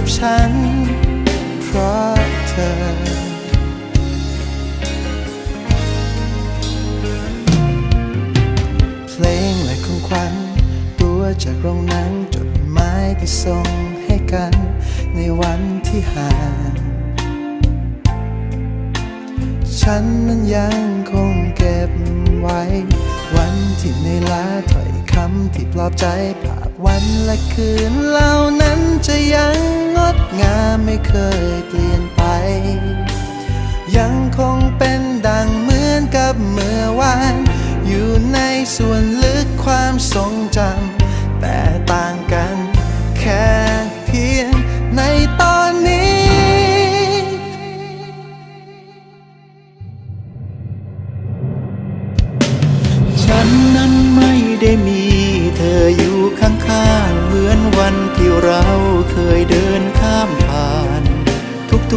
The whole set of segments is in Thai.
กับฉัน เพราะเธอพลงและของขวัญตัวจากโรงหนังจดหมายที่ส่งให้กัน ในวันที่ห่างฉันนั้นยังคงเก็บไว้ วันที่ในล้าถ้อยคำที่ปลอบใจภา วันและคืนเหล่านั้นจะยังงดงามไม่เคยเปลี่ยนไป ยังคงเป็นดังเหมือนกับเมื่อวาน อยู่ในส่วนลึกความทรงจำแต่ต่าง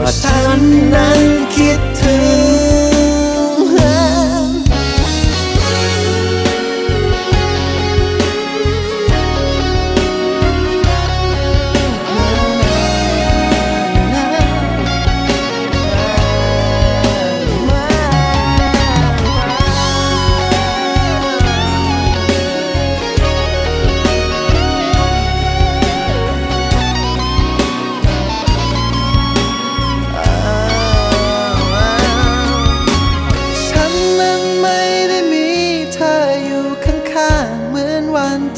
ว่าฉันนั้นคิดถึง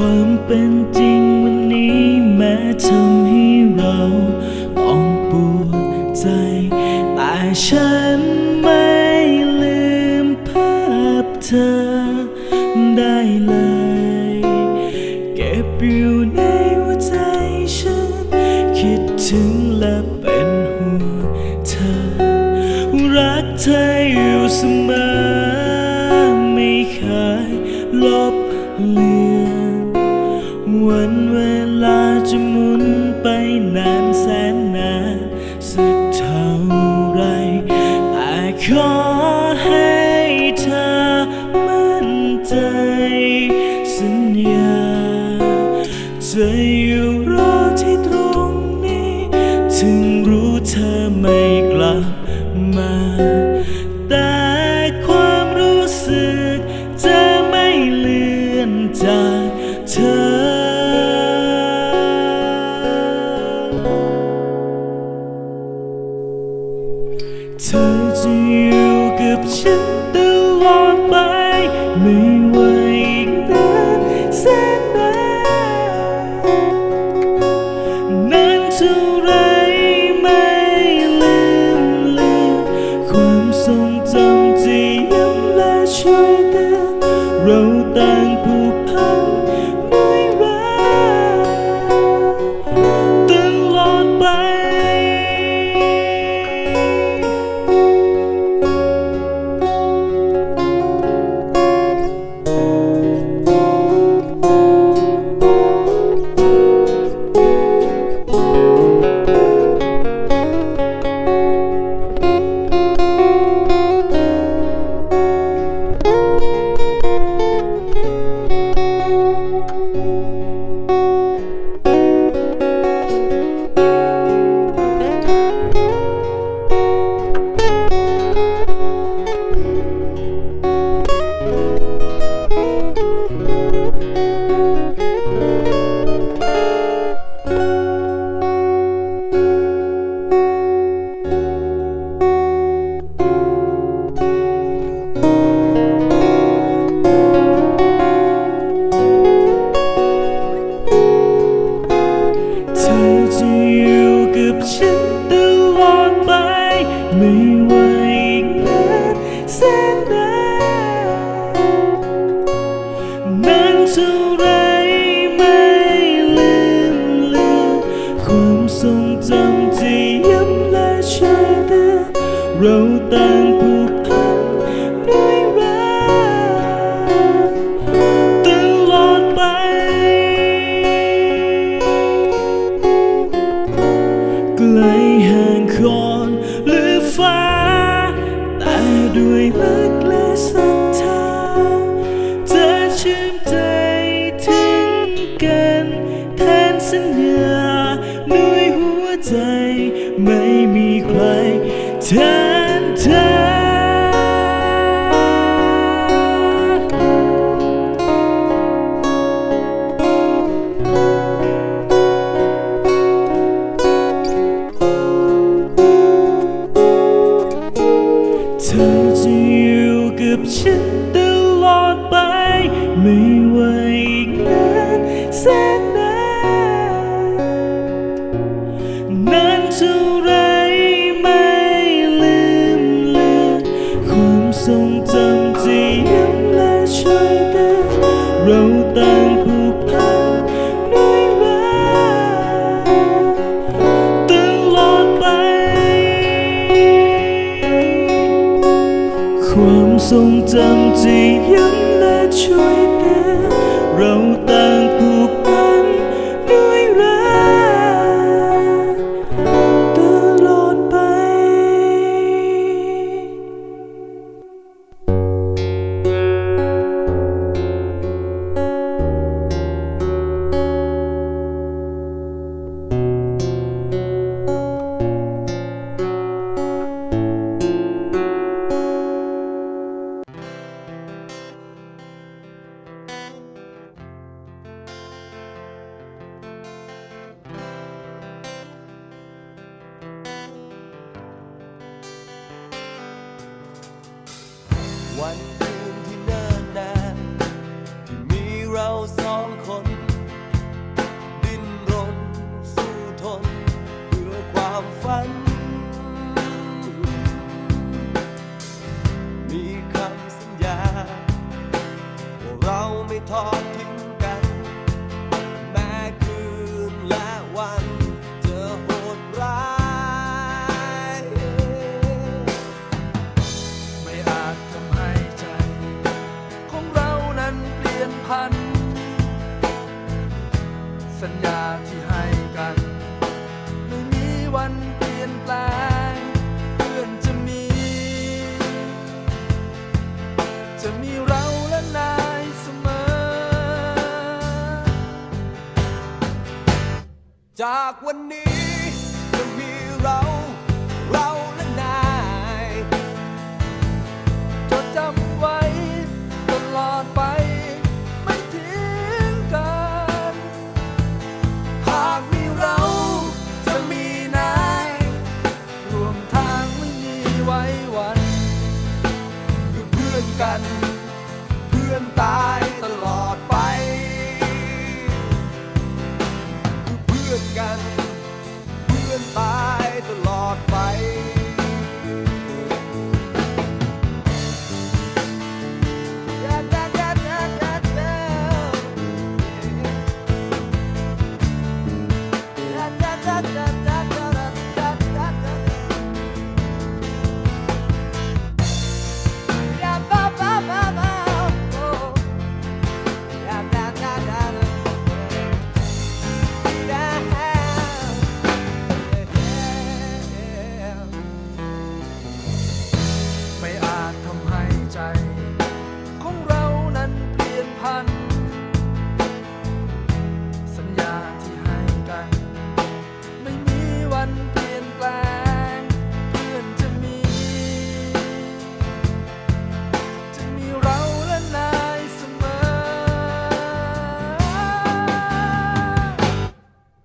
ความเป็นจริงวันนี้แม้ทำให้เราอ่อนปวดใจ แต่ฉันไม่ แต่ความรู้สึกจะไม่เลือนจากเธอ ต่างผูกพันด้วยรักตลอดไป ไกลห่างคอนหรือฟ้า แต่ด้วยรักและศรัทธาจะชื่นใจถึงกันแทนสัญญาด้ยหัวใจไม่มีใคร time ธอจะอยู่กับฉันได้ ความทรงจำจะย้ำและช่วยเตือนเรา ไม่ทอดทิ้งกัน แม้คืนและวันเธอโหดร้าย ไม่อาจทำให้ใจ ของเรานั้นเปลี่ยนพัน สัญญาที่ให้ จากวันนี้จะมีเราเรา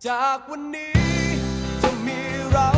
จากวันนี้จะมีเรา